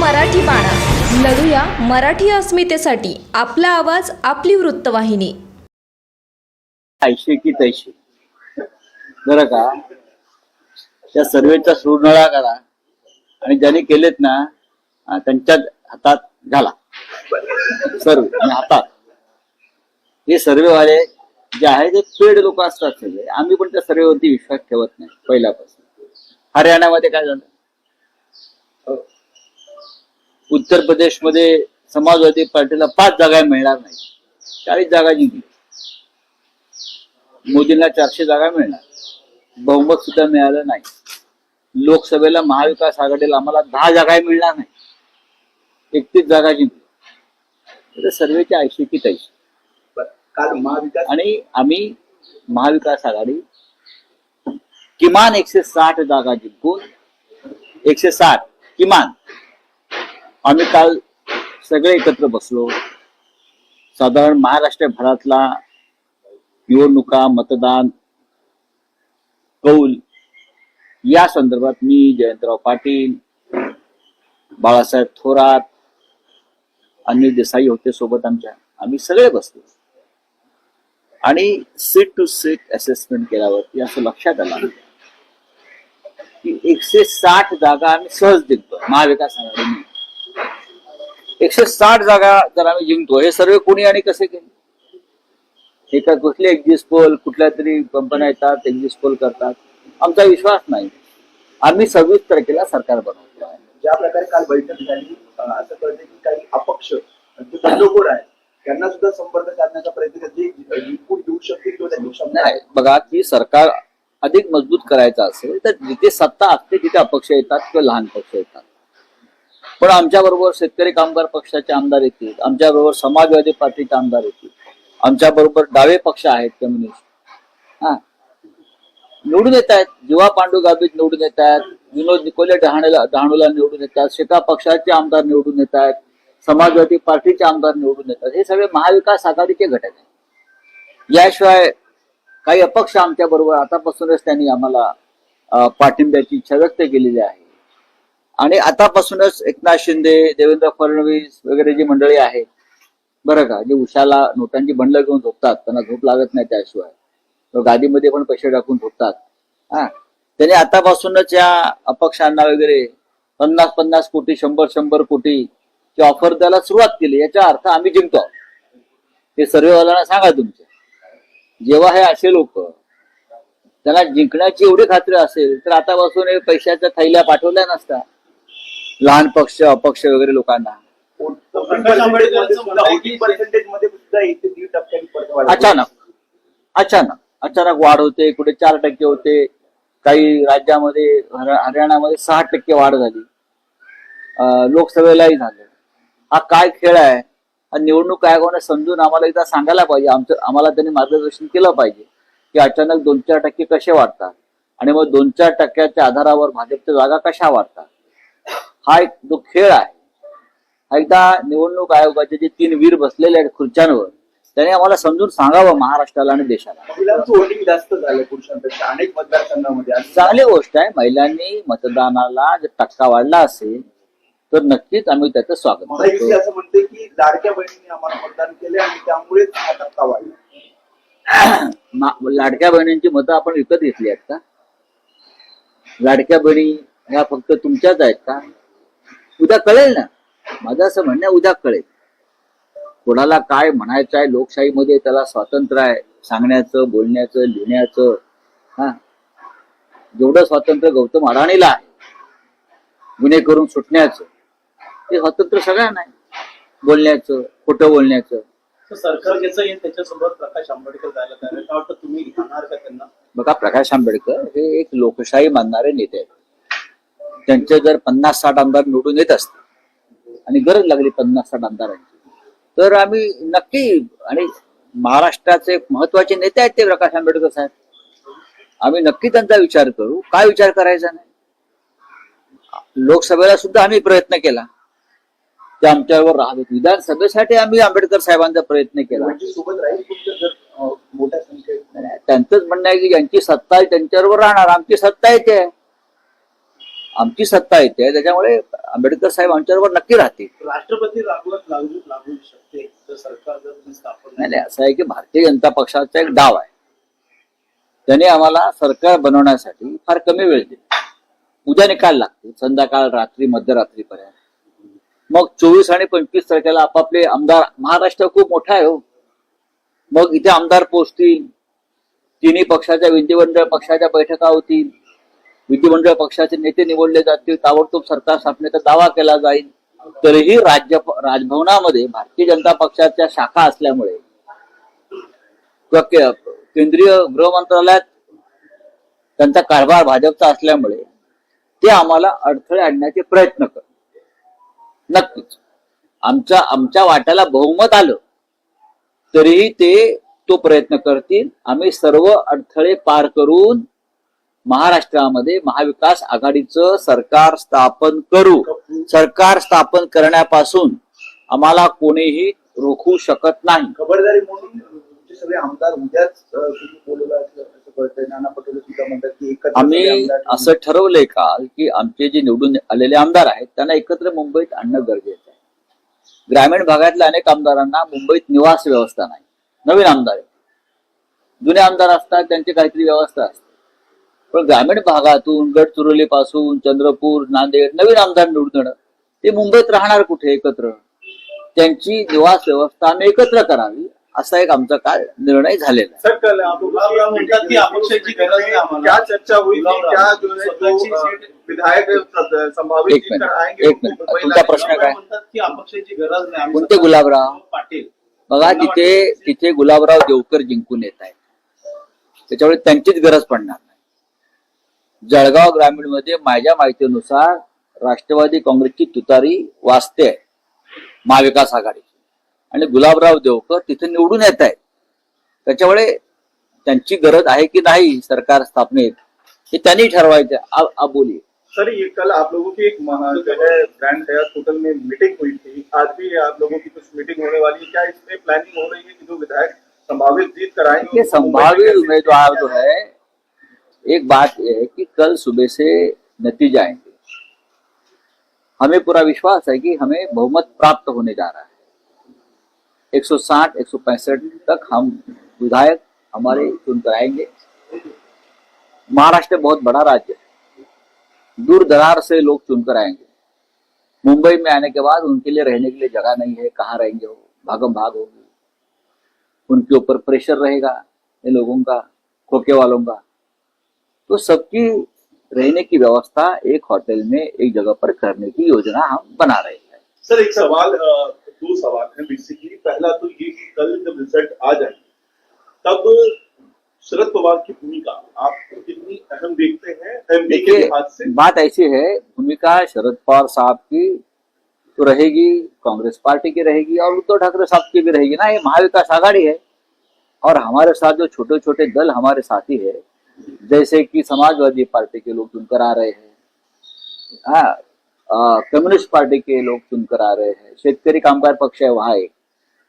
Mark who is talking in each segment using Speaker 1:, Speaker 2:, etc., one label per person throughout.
Speaker 1: मराठी बाणा. लढूया मराठी अस्मितेसाठी. आपला आवाज आपली वृत्तवाहिनी.
Speaker 2: ऐशी की तैशी. बरं का? त्या सर्वेचा सुरनळा करा. आणि ज्यांनी केलेत ना त्यांच्या हातात घाला. सर्व आणि हातात. हे सर्वेवाले जे आहे ते पेड लोक असतात सगळे. आम्ही पण त्या सर्वेवरती विश्वास ठेवत नाही पहिल्यापासून. हरियाणामध्ये काय झालं? उत्तर प्रदेशमध्ये समाजवादी पार्टीला पाच जागा मिळणार नाही. चाळीस जागा जिंकली. मोदींना चारशे जागा मिळणार. बहुमत सुद्धा मिळालं नाही. लोकसभेला महाविकास आघाडीला आम्हाला दहा जागा मिळणार नाही. एकतीस जागा जिंकली. तर सर्वेचे ऐंशी की तैशी
Speaker 3: काल महाविकास
Speaker 2: आणि आम्ही महाविकास आघाडी किमान एकशे साठ जागा जिंकून एकशे साठ किमान आम्ही काल सगळे एकत्र बसलो. साधारण महाराष्ट्रभरातला निवडणुका मतदान कौल या संदर्भात मी जयंतराव पाटील बाळासाहेब थोरात अनिल देसाई होते सोबत आमच्या. आम्ही सगळे बसलो. आणि सीट टू सीट असेसमेंट केल्यावरती असं लक्षात आलं की एकशे साठ जागा आम्ही सहज जिंकतो. महाविकास आघाडीने. एकशे साठ जागा जर आम्ही जिंकतो हे सर्व कोणी आणि कसे केले? एका कुठले एक्झिस्ट पोल कुठल्या तरी कंपन्या येतात एक्झिस्ट पोल करतात. आमचा विश्वास नाही. आम्ही सव्वीस तारखेला सरकार बनवतो आहे.
Speaker 3: ज्या प्रकारे काल बैठक झाली असं कळतं की काही अपक्ष जे बंडखोर आहेत त्यांना सुद्धा संपर्क साधण्याचा प्रयत्न देऊ शकतील किंवा त्यांची
Speaker 2: बघा की सरकार अधिक मजबूत करायचं असेल तर जिथे सत्ता असते तिथे अपक्ष येतात किंवा लहान पक्ष येतात. पण आमच्या बरोबर शेतकरी कामगार पक्षाचे आमदार येतील. आमच्या बरोबर समाजवादी पार्टीचे आमदार येतील. आमच्या बरोबर डावे पक्ष आहेत कम्युनिस्ट. हा. निवडून येत आहेत. जीवा पांडू गाबीत निवडून येत आहेत. विनोद निकोले डहाणेला डहाणूला निवडून येतात शेका पक्षाचे आमदार निवडून येत आहेत. समाजवादी पार्टीचे आमदार निवडून येतात हे सगळे महाविकास आघाडीचे घटक आहेत. याशिवाय काही अपक्ष आमच्या बरोबर आतापासूनच त्यांनी आम्हाला पाठिंब्याची इच्छा व्यक्त केलेली आहे. आणि आतापासूनच एकनाथ शिंदे देवेंद्र फडणवीस वगैरे जी मंडळी आहेत बरं का जे उशाला नोटांची बंडल घेऊन झोपतात त्यांना झोप लागत नाही त्याशिवाय. गादीमध्ये पण पैसे टाकून झोपतात. हा. त्यांनी आतापासूनच या अपक्षांना वगैरे पन्नास पन्नास कोटी शंभर शंभर कोटी ची ऑफर द्यायला सुरुवात केली. याचा अर्थ आम्ही जिंकतो. हे सर्वेवाल्यांना सांगा तुमचे. जेव्हा हे असे लोक त्यांना जिंकण्याची एवढी खात्री असेल तर आतापासून हे पैशाच्या थैल्या पाठवल्या नसता लहान पक्ष अपक्ष वगैरे लोकांना.
Speaker 3: पर्सेंटेजमध्ये सुद्धा एक ते दीड टक्क्यांनी
Speaker 2: अचानक. अचानक. अचानक वाढ होते कुठे चार टक्के होते. काही राज्यामध्ये हर- हरियाणामध्ये सहा टक्के वाढ झाली. अं, लोकसभेलाही झालं. हा काय खेळ आहे? हा निवडणूक आयोगाने समजून आम्हाला एकदा सांगायला पाहिजे. आमचं आम्हाला त्यांनी मार्गदर्शन केलं पाहिजे. की अचानक दोन चार टक्के कसे वाढतात? आणि मग दोन चार टक्क्याच्या आधारावर भाजपच्या जागा कशा वाढतात? हा एक जो खेळ आहे एकदा निवडणूक आयोगाचे जे तीन वीर बसलेले आहेत खुर्च्यांवर त्यांनी आम्हाला समजून सांगावं महाराष्ट्राला आणि देशाला.
Speaker 3: महिलांचं वोटिंग जास्त झालं पुरुषांपेक्षा अनेक मतदारसंघामध्ये. आणि
Speaker 2: चांगली गोष्ट आहे महिलांनी मतदानाला जर टक्का वाढला असेल तर नक्कीच आम्ही त्याचं स्वागत करतो.
Speaker 3: असं म्हणते की लाडक्या बहिणींनी आम्हाला मतदान केले आणि त्यामुळेच हा टक्का वाढला.
Speaker 2: लाडक्या बहिणींची मतं आपण विकत घेतली आहेत का? लाडक्या बहिणी ह्या फक्त तुमच्याच आहेत का? उद्या कळेल ना? माझं असं म्हणणं उद्या कळेल. कोणाला काय म्हणायचं आहे लोकशाहीमध्ये त्याला स्वातंत्र्य आहे सांगण्याचं बोलण्याचं लिहिण्याचं हा? जेवढं स्वातंत्र्य गौतम अडाणीला आहे गुन्हे करून सुटण्याचं ते स्वातंत्र्य सगळ्यांना आहे. बोलण्याचं खोटं बोलण्याचं.
Speaker 4: सरकार ज्याचं येईल त्याच्यासोबत प्रकाश आंबेडकर जायला तयार तुम्ही राहणार का त्यांना?
Speaker 2: बघा प्रकाश आंबेडकर हे एक लोकशाही मानणारे नेते आहेत. त्यांचे जर पन्नास साठ आमदार निवडून येत असतील आणि गरज लागली पन्नास साठ आमदारांची तर आम्ही नक्की आणि महाराष्ट्राचे एक महत्त्वाचे नेते आहेत ते प्रकाश आंबेडकर साहेब. आम्ही नक्की त्यांचा विचार करू. काय विचार करायचा नाही? लोकसभेला सुद्धा आम्ही प्रयत्न केला. ते आमच्यावर राहत विधानसभेसाठी आम्ही आंबेडकर साहेबांचा प्रयत्न केला. त्यांचंच म्हणणं आहे की ज्यांची सत्ता आहे त्यांच्याबरोबर राहणार. आमची सत्ता येते. आमची सत्ता येते त्याच्यामुळे आंबेडकर साहेब आमच्याबरोबर नक्की राहतील.
Speaker 4: राष्ट्रपती राजवत लागू लागू शकते जर सरकार जर ती स्थापन
Speaker 2: नाही नाही असं आहे की भारतीय जनता पक्षाचा एक डाव आहे. त्याने आम्हाला सरकार बनवण्यासाठी फार कमी वेळ दिला. उद्या निकाल लागते संध्याकाळ रात्री मध्यरात्रीपर्यंत. मग चोवीस आणि पंचवीस तारखेला आपापले आमदार महाराष्ट्र खूप मोठा आहे हो. मग इथे आमदार पोचतील तिन्ही पक्षाच्या विधिमंडळ पक्षाच्या बैठका होतील. विधिमंडळ पक्षाचे नेते निवडले जातील ताबडतोब सरकार स्थापनेचा दावा केला जाईल. तरीही राज्य राजभवनामध्ये भारतीय जनता पक्षाच्या शाखा असल्यामुळे किंवा केंद्रीय गृह मंत्रालयात त्यांचा कारभार भाजपचा असल्यामुळे ते आम्हाला अडथळे आणण्याचे प्रयत्न कर नक्कीच. आमच्या आमच्या वाट्याला बहुमत आलं तरीही ते तो प्रयत्न करतील. आम्ही सर्व अडथळे पार करून महाराष्ट्रामध्ये महाविकास आघाडीचं सरकार स्थापन करू. सरकार स्थापन करण्यापासून आम्हाला कोणीही रोखू शकत नाही.
Speaker 3: खबरदारी म्हणून सगळे आमदार उद्याच
Speaker 2: आम्ही असं ठरवलंय का की आमचे जे निवडून आलेले आमदार आहेत त्यांना एकत्र मुंबईत आणणं गरजेचं आहे. ग्रामीण भागातल्या अनेक आमदारांना मुंबईत निवास व्यवस्था नाही. नवीन आमदार आहेत. जुने आमदार असतात त्यांची काहीतरी व्यवस्था असते. पण ग्रामीण भागातून गडचिरोली पासून चंद्रपूर नांदेड नवीन आमदार निवडून येणं ते मुंबईत राहणार कुठे एकत्र? त्यांची निवास व्यवस्था आम्ही एकत्र करावी असा एक आमचा काय निर्णय झालेला
Speaker 3: कल
Speaker 2: एक मिनिट, तुमचा प्रश्न काय? कोणते गुलाबराव?
Speaker 4: पाटील.
Speaker 2: बघा तिथे तिथे गुलाबराव देवकर जिंकून येत आहेत. त्याच्यामुळे त्यांचीच गरज पडणार. जळगाव ग्रामीणमध्ये माझ्या माहितीनुसार राष्ट्रवादी काँग्रेसची तुतारी वाचते महाविकास आघाडीची आणि गुलाबराव देवकर तिथे निवडून येत आहेत. त्याच्यामुळे त्यांची गरज आहे की नाही सरकार स्थापनेत हे त्यांनी ठरवायचं आ- आ बोलिये
Speaker 3: सर ये कल आप लोगों की एक जो है ग्रैंड हयात होटल में मीटिंग हुई थी। आज भी आप लोगों की कुछ मीटिंग होने वाली है। क्या इसमें प्लानिंग हो रही है कि जो विधायक संभावित जीत कराएंगे?
Speaker 2: संभावित उम्मीदवार जो है एक बात यह है कि कल सुबह से नतीजे आएँगे। हमें पूरा विश्वास है कि हमें बहुमत प्राप्त होने जा रहा है। 160 165 तक हम विधायक हमारे चुनकर आएँगे। महाराष्ट्र बहुत बड़ा राज्य है। दूर दरार से लोग चुनकर आएँगे। मुंबई में आने के बाद उनके लिए रहने के लिए जगह नहीं है, कहाँ रहेंगे वो? भागम भाग होगी। उनके ऊपर प्रेशर रहेगा, इन लोगों का खोके वालों का। तो सबकी रहने की व्यवस्था एक होटल में एक जगह पर करने की योजना हम बना रहे हैं।
Speaker 5: सर एक सवाल दो सवाल है बेसिकली पहला तो ये कि कल जब रिज़ल्ट आ जाए तब शरद पवार की भूमिका आप कितनी अहम देखते हैं के
Speaker 2: देखिए बात ऐसी है भूमिका शरद पवार साहब की तो रहेगी कांग्रेस पार्टी की रहेगी और उद्धव ठाकरे साहब की भी रहेगी ना ये महाविकास आघाड़ी है। और हमारे साथ जो छोटे छोटे दल हमारे साथी है जैसे कि समाजवादी पार्टी के लोग चुनकर आ रहे हैं हाँ कम्युनिस्ट पार्टी के लोग चुनकर आ रहे हैं, शेतकरी कामगार पक्ष है वहाँ एक,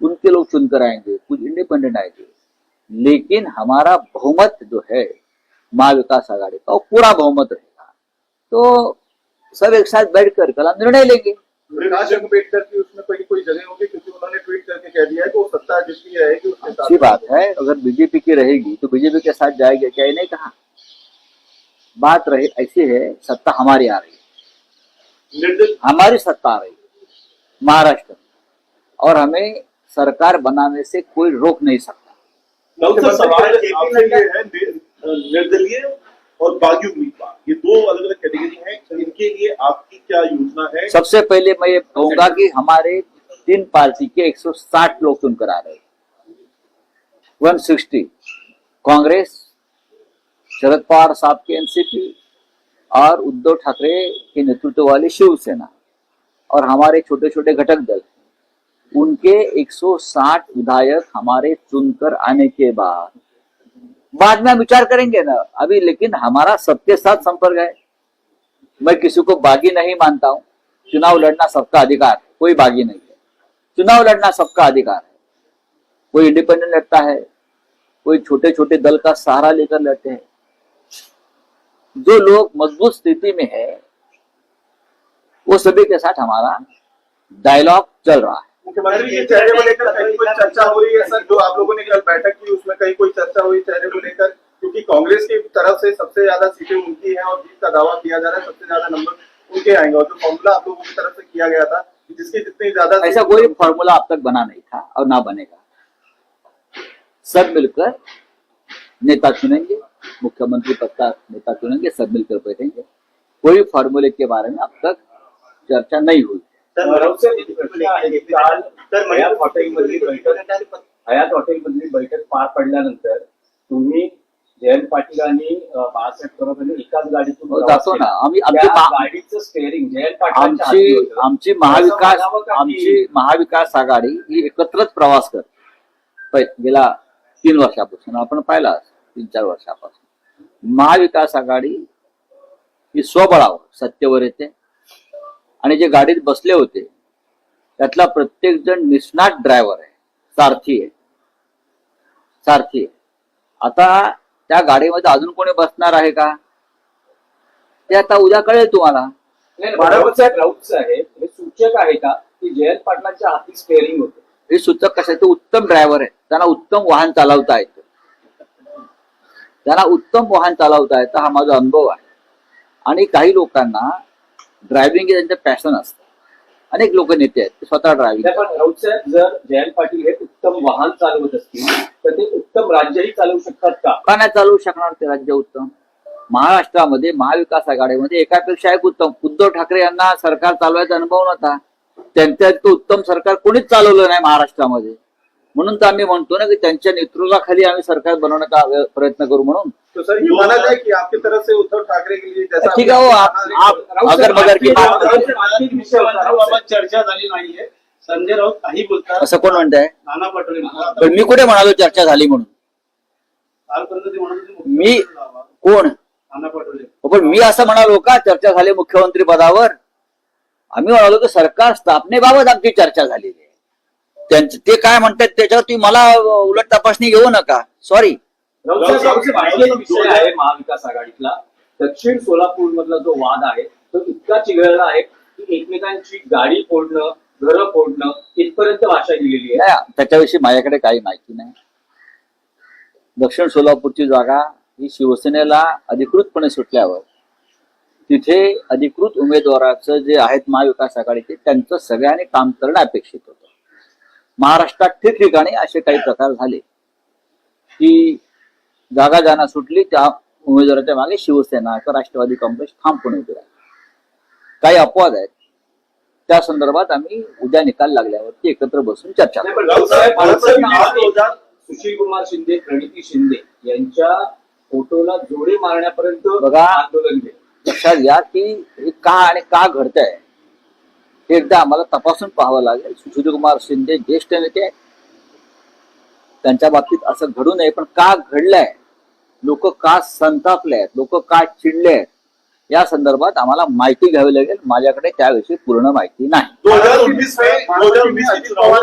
Speaker 2: उनके लोग चुनकर आएँगे, कुछ इंडिपेंडेंट आएँगे। लेकिन हमारा बहुमत जो है महाविकास आघाड़ी का, वो पूरा बहुमत रहेगा। तो सब एक साथ बैठ कर कल निर्णय लेंगे।
Speaker 3: प्रकाश अंबेडकर की उसमें कोई कोई जगह होगी? क्योंकि उन्होंने ट्वीट करके कह दिया है कि वो सत्ता जिसकी रहेगी उसके साथ
Speaker 2: अच्छी बात है अगर बीजेपी की रहेगी तो बीजेपी के साथ जाएगी क्या नहीं कहा? बात रही ऐसी है सत्ता हमारी आ रही है। हमारी सत्ता आ रही है महाराष्ट्र में। और हमें सरकार बनाने से कोई रोक नहीं सकता।
Speaker 5: निर्दलीय और बागी उम्मीदवार। ये दो अलग अलग कैटेगरी हैं इनके लिए आपकी क्या योजना है?
Speaker 2: सबसे पहले मैं ये कहूँगा कि हमारे तीन पार्टी के 160 लोग चुनकर आ रहे हैं। 160 कांग्रेस, शरद पवार साहब के एनसीपी और उद्धव ठाकरे के नेतृत्व वाली शिवसेना और हमारे छोटे छोटे घटक दल उनके 160 विधायक हमारे चुनकर आने के बाद बाद में हम विचार करेंगे ना। अभी लेकिन हमारा सबके साथ संपर्क है। मैं किसी को बागी नहीं मानता हूँ। चुनाव लड़ना सबका अधिकार है। कोई बागी नहीं है। चुनाव लड़ना सबका अधिकार है। कोई इंडिपेंडेंट लड़ता है। कोई छोटे छोटे दल का सहारा लेकर लड़ते हैं। जो लोग मज़बूत स्थिति में है, वो सभी के साथ हमारा डायलॉग चल रहा है।
Speaker 3: मुख्यमंत्री चेहरे को लेकर चर्चा हो रही है, सर? जो आप लोगों ने कल बैठक की उसमें कहीं कोई चर्चा हुई चेहरे को लेकर क्योंकि कांग्रेस की तरफ़ से सबसे ज़्यादा सीटें उनकी हैं और जीत का दावा किया जा रहा है सबसे ज़्यादा उनके आएँगे और जो फॉर्मूला आप लोगों की तरफ़ से किया गया था कि जिसकी जितनी ज़्यादा
Speaker 2: ऐसा कोई फॉर्मूला अब तक बना नहीं था और ना बनेगा। सब मिलकर नेता चुनेंगे मुख्यमंत्री पद का नेता चुनेंगे सब मिलकर बैठेंगे। कोई फॉर्मूले के बारे में अब तक चर्चा नहीं हुई।
Speaker 4: हयात हॉटेलमधली बैठक पार पडल्यानंतर तुम्ही जयंत पाटील आणि बाळासाहेब थोरात एकाच गाडीतून
Speaker 2: हो, जातो ना. आम्ही-
Speaker 4: गाडीचं स्टेअरिंग जयंत हाती
Speaker 2: आमची. आमची महाविकास आमची महाविकास आघाडी ही एकत्रच प्रवास कर. पै- गेल्या तीन वर्षापासून. आपण पाहिला तीन चार वर्षापासून. महाविकास आघाडी ही स्वबळावर सत्तेवर येते. आणि जे गाडीत बसले होते त्यातला प्रत्येक जण निष्णात ड्रायव्हर आहे. सारथी आहे. सारथी आहे. आता त्या गाडीमध्ये अजून कोणी बसणार आहे का? ते आता उद्या कळेल तुम्हाला.
Speaker 4: राऊत हे सूचक आहे का? की जयंत पाटलांच्या हाती स्टेअरिंग होतं.
Speaker 2: हे सूचक कसं आहे ते उत्तम ड्रायव्हर आहे. त्यांना उत्तम वाहन चालवता येतं. त्यांना उत्तम वाहन चालवता येतं. हा माझा अनुभव आहे. आणि काही लोकांना ड्रायव्हिंग हे त्यांचं पॅशन असतं. अनेक लोक नेते आहेत. ते स्वतः ड्रायव्हिंग
Speaker 4: जर जयंत पाटील हे उत्तम वाहन चालवत असतील तर ते उत्तम राज्यही चालवू शकतात का?
Speaker 2: का नाही चालवू शकणार ते राज्य उत्तम? महाराष्ट्रामध्ये महाविकास आघाडीमध्ये एकापेक्षा एक उत्तम. उद्धव ठाकरे यांना सरकार चालवायचा अनुभव नव्हता. त्यांच्या इतकं उत्तम सरकार कोणीच चालवलं नाही महाराष्ट्रामध्ये. म्हणून तर आम्ही म्हणतो ना की त्यांच्या नेतृत्वाखाली आम्ही सरकार बनवण्याचा प्रयत्न करू म्हणून.
Speaker 3: तो सर ये माना जाए कि आपकी तरफ से उद्धव ठाकरे के लिए जैसा
Speaker 2: ठीक आहे हो आप, आप
Speaker 4: राऊत
Speaker 2: अगर मगर की.
Speaker 6: चर्चा झाली नाहीये. संजय राऊत काही बोलतात.
Speaker 2: असं कोण म्हणताय?
Speaker 6: नाना पटोले म्हणतात.
Speaker 2: पण मी कुठे म्हणालो चर्चा झाली म्हणून?
Speaker 6: कालपर्यंत ते म्हणत होते
Speaker 2: मी
Speaker 6: व्हावा.
Speaker 2: कोण?
Speaker 6: नाना पटोले.
Speaker 2: हो, पण मी असं म्हणालो का चर्चा झाली मुख्यमंत्री पदावर? आम्ही म्हणालो की सरकार स्थापनेबाबत आमची चर्चा झालेली आहे. त्यांचं ते काय म्हणतात त्याच्यावर तुम्ही मला उलट तपासणी घेऊ नका. सॉरी
Speaker 4: महाविकास आघाडीतला. दक्षिण सोलापूर मधला जो वाद आहे तो इतका चिघळला आहे की एकमेकांची गाडी फोडणं घरं फोडणं इथपर्यंत भाषा गेलेली आहे.
Speaker 2: त्याच्याविषयी माझ्याकडे काही माहिती नाही. दक्षिण सोलापूरची जागा ही शिवसेनेला अधिकृतपणे सुटल्यावर तिथे अधिकृत उमेदवाराचं जे आहेत महाविकास आघाडीचे त्यांचं सगळ्यांनी काम करणं अपेक्षित होतं. महाराष्ट्रात ठिकठिकाणी असे काही प्रकार झाले. की जागा ज्यांना सुटली त्या उमेदवाराच्या मागे शिवसेना किंवा राष्ट्रवादी काँग्रेस ठामपणे उभे राहिले. काही अपवाद आहेत. त्या संदर्भात आम्ही उद्या निकाल लागल्यावरती एकत्र बसून चर्चा
Speaker 4: सुशील कुमार शिंदे प्रणिती शिंदे यांच्या फोटोला जोडी मारण्यापर्यंत
Speaker 2: बघा.
Speaker 4: आंदोलन केलं.
Speaker 2: लक्षात घ्या की हे का आणि का घडतंय. एकदा आम्हाला तपासून पाहावं लागेल. सुशीलकुमार शिंदे ज्येष्ठ नेते त्यांच्या बाबतीत असं घडू नये पण का घडलंय? लोक का संतापले आहेत? लोक का चिडले आहेत? या संदर्भात आम्हाला माहिती घ्यावी लागेल. माझ्याकडे त्याविषयी पूर्ण माहिती नाही.
Speaker 5: 2019 में 2019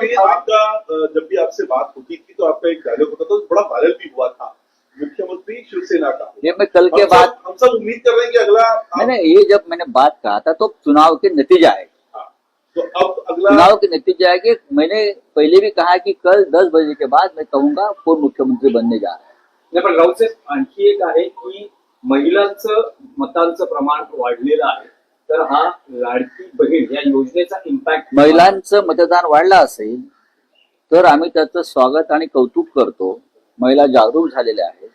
Speaker 5: के आपका जब भी आपसे बात होती थी तो आपका एक डायलॉग होता था तो बड़ा वायरल भी हुआ था. मुख्यमंत्री शिवसेना का.
Speaker 2: ये मैं कल के बाद
Speaker 5: हम सब उम्मीद कर रहे हैं कि अगला
Speaker 2: मैंने ये जब मैंने बात कहा था तो चुनाव के नतीजा हाँ,
Speaker 5: तो अब अगला
Speaker 2: चुनाव के नतीजे कि मैंने पहले भी कहा कि कल दस बजे के बाद मैं कहूंगा कौन मुख्यमंत्री बनने जा रहा है।
Speaker 4: नाही पण राऊत साहेब आणखी एक आहे की महिलांचं मतांचं प्रमाण वाढलेलं आहे. तर हा लाडकी बहीण या योजनेचा इम्पॅक्ट
Speaker 2: महिलांचं मतदान वाढलं असेल तर आम्ही त्याचं स्वागत आणि कौतुक करतो. महिला जागरूक झालेल्या आहेत.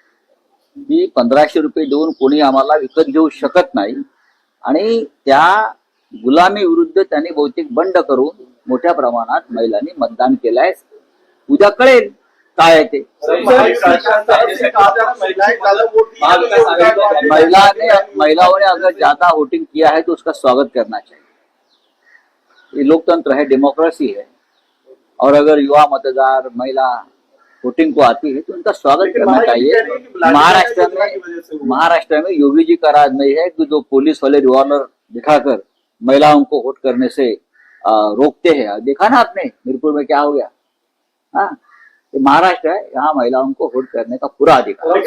Speaker 2: की पंधराशे रुपये देऊन कोणी आम्हाला विकत घेऊ शकत नाही. आणि त्या गुलामी विरुद्ध त्यांनी बहुतेक बंड करून मोठ्या प्रमाणात महिलांनी मतदान केलंय. उद्या कळेल काय आहे ते. महिला ने महिलाओं ने अगर ज्यादा वोटिंग किया है तो उसका स्वागत करना चाहिए. ये लोकतंत्र है डेमोक्रेसी है. और अगर युवा मतदार महिला वोटिंग को आती है तो उनका स्वागत करना चाहिए. महाराष्ट्र में महाराष्ट्र में योगी जी का राज नहीं है कि जो पुलिस वाले रिवॉल्वर दिखाकर महिलाओं को वोट करने से आ, रोकते हैं। देखा ना आपने मिरपुर में क्या हो गया? हाँ? ये महाराष्ट्र है यहाँ महिलाओं को वोट करने का पूरा अधिकार है।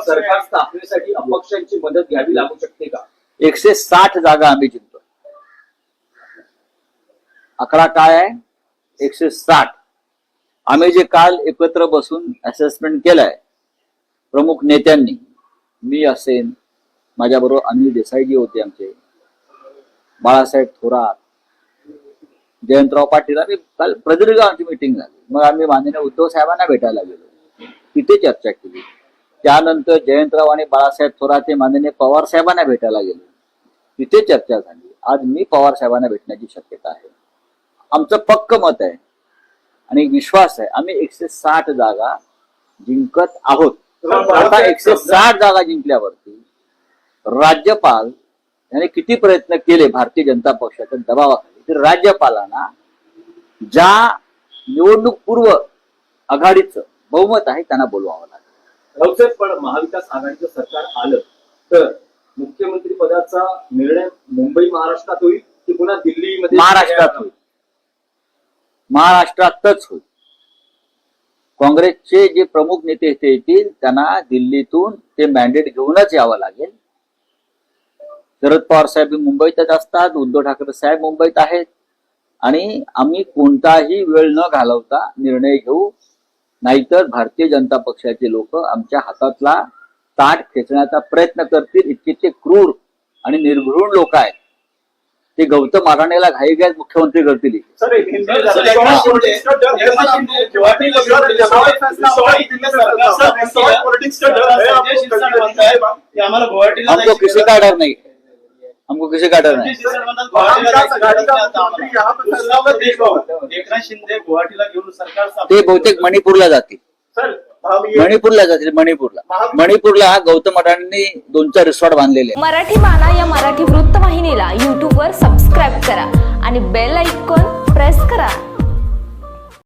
Speaker 4: सरकार स्थापनेसाठी अपक्षांची मदत घ्यावी लागू शकते का
Speaker 2: एकशे साठ जागा आम्ही जिंकतो आकडा काय आहे एकशे साठ। आम्ही जे काल एकत्र बसून असेसमेंट केलंय प्रमुख नेत्यांनी मी असेन माझ्याबरोबर अनिल देसाईजी होते आमचे. बाळासाहेब थोरात जयंतराव पाटील आम्ही काल प्रदीर्घ आमची मिटिंग झाली. मग आम्ही माननीय उद्धव साहेबांना भेटायला गेलो. तिथे चर्चा केली. त्यानंतर जयंतराव आणि बाळासाहेब थोरात हे माननीय पवार साहेबांना भेटायला गेलो. तिथे चर्चा झाली. आज मी पवार साहेबांना भेटण्याची शक्यता आहे. आमचं पक्क मत आहे आणि विश्वास आहे. आम्ही एकशे साठ जागा जिंकत आहोत. आता एकशे साठ जागा जिंकल्यावरती राज्यपाल यांनी किती प्रयत्न केले भारतीय जनता पक्षाच्या दबावाखाली? तर राज्यपालांना ज्या निवडणूक पूर्व आघाडीचं बहुमत आहे त्यांना बोलवावं लागेल.
Speaker 4: पण महाविकास आघाडीचं सरकार आलं तर मुख्यमंत्री पदाचा निर्णय मुंबई महाराष्ट्रात होईल की पुन्हा दिल्लीमध्ये?
Speaker 2: महाराष्ट्रात होईल. महाराष्ट्रातच होईल. काँग्रेसचे जे प्रमुख नेते ते येतील त्यांना दिल्लीतून ते मॅन्डेट घेऊनच यावं लागेल. शरद पवार साहेब हे मुंबईतच असतात उद्धव ठाकरे साहेब मुंबईत आहेत आणि आम्ही कोणताही वेळ न घालवता निर्णय घेऊ नाहीतर भारतीय जनता पक्षाचे लोक आमच्या हातातला ताट खेचण्याचा प्रयत्न करतील इतके ते क्रूर आणि निर्घृण लोक आहेत ते गौतम अडाणीला घाई घाई मुख्यमंत्री करतील
Speaker 3: सर एक हिंदी
Speaker 6: सर,
Speaker 3: सर,
Speaker 6: एकनाथ
Speaker 3: एकनाथ
Speaker 6: शिंदे-
Speaker 3: शिंदे का डर है?
Speaker 6: एकनाथ शिंदे गुवाहाटीला
Speaker 3: सर,
Speaker 6: गेले.
Speaker 3: रिसॉर्ट फैसला हुआ है, दिल्ली सरकार
Speaker 6: सर,
Speaker 3: का रिसॉर्ट पॉलिटिक्स का डर है
Speaker 6: संजय
Speaker 3: आपको
Speaker 6: शिरसाट
Speaker 3: कभी
Speaker 6: म्हणताय
Speaker 3: लगता है
Speaker 6: की आम्हाला गुवाहाटीला
Speaker 2: हमको
Speaker 6: जायची
Speaker 2: किसी
Speaker 6: गरज
Speaker 2: का
Speaker 6: नाही.
Speaker 2: डर नहीं हमको किसी का डर नहीं।
Speaker 6: एकनाथ शिंदे गुवाहाटीला घेऊन सरकार
Speaker 2: ते बहुतेक मणिपूरला जातील. मणिपूरला जातील मणिपूरला. मणिपूरला गौतम अडाणींनी दोन चार रिसॉर्ट बांधलेले.
Speaker 1: मराठी माना या मराठी वृत्तवाहिनीला यूट्यूबवर सबस्क्राईब करा आणि बेल ऐकॉन प्रेस करा.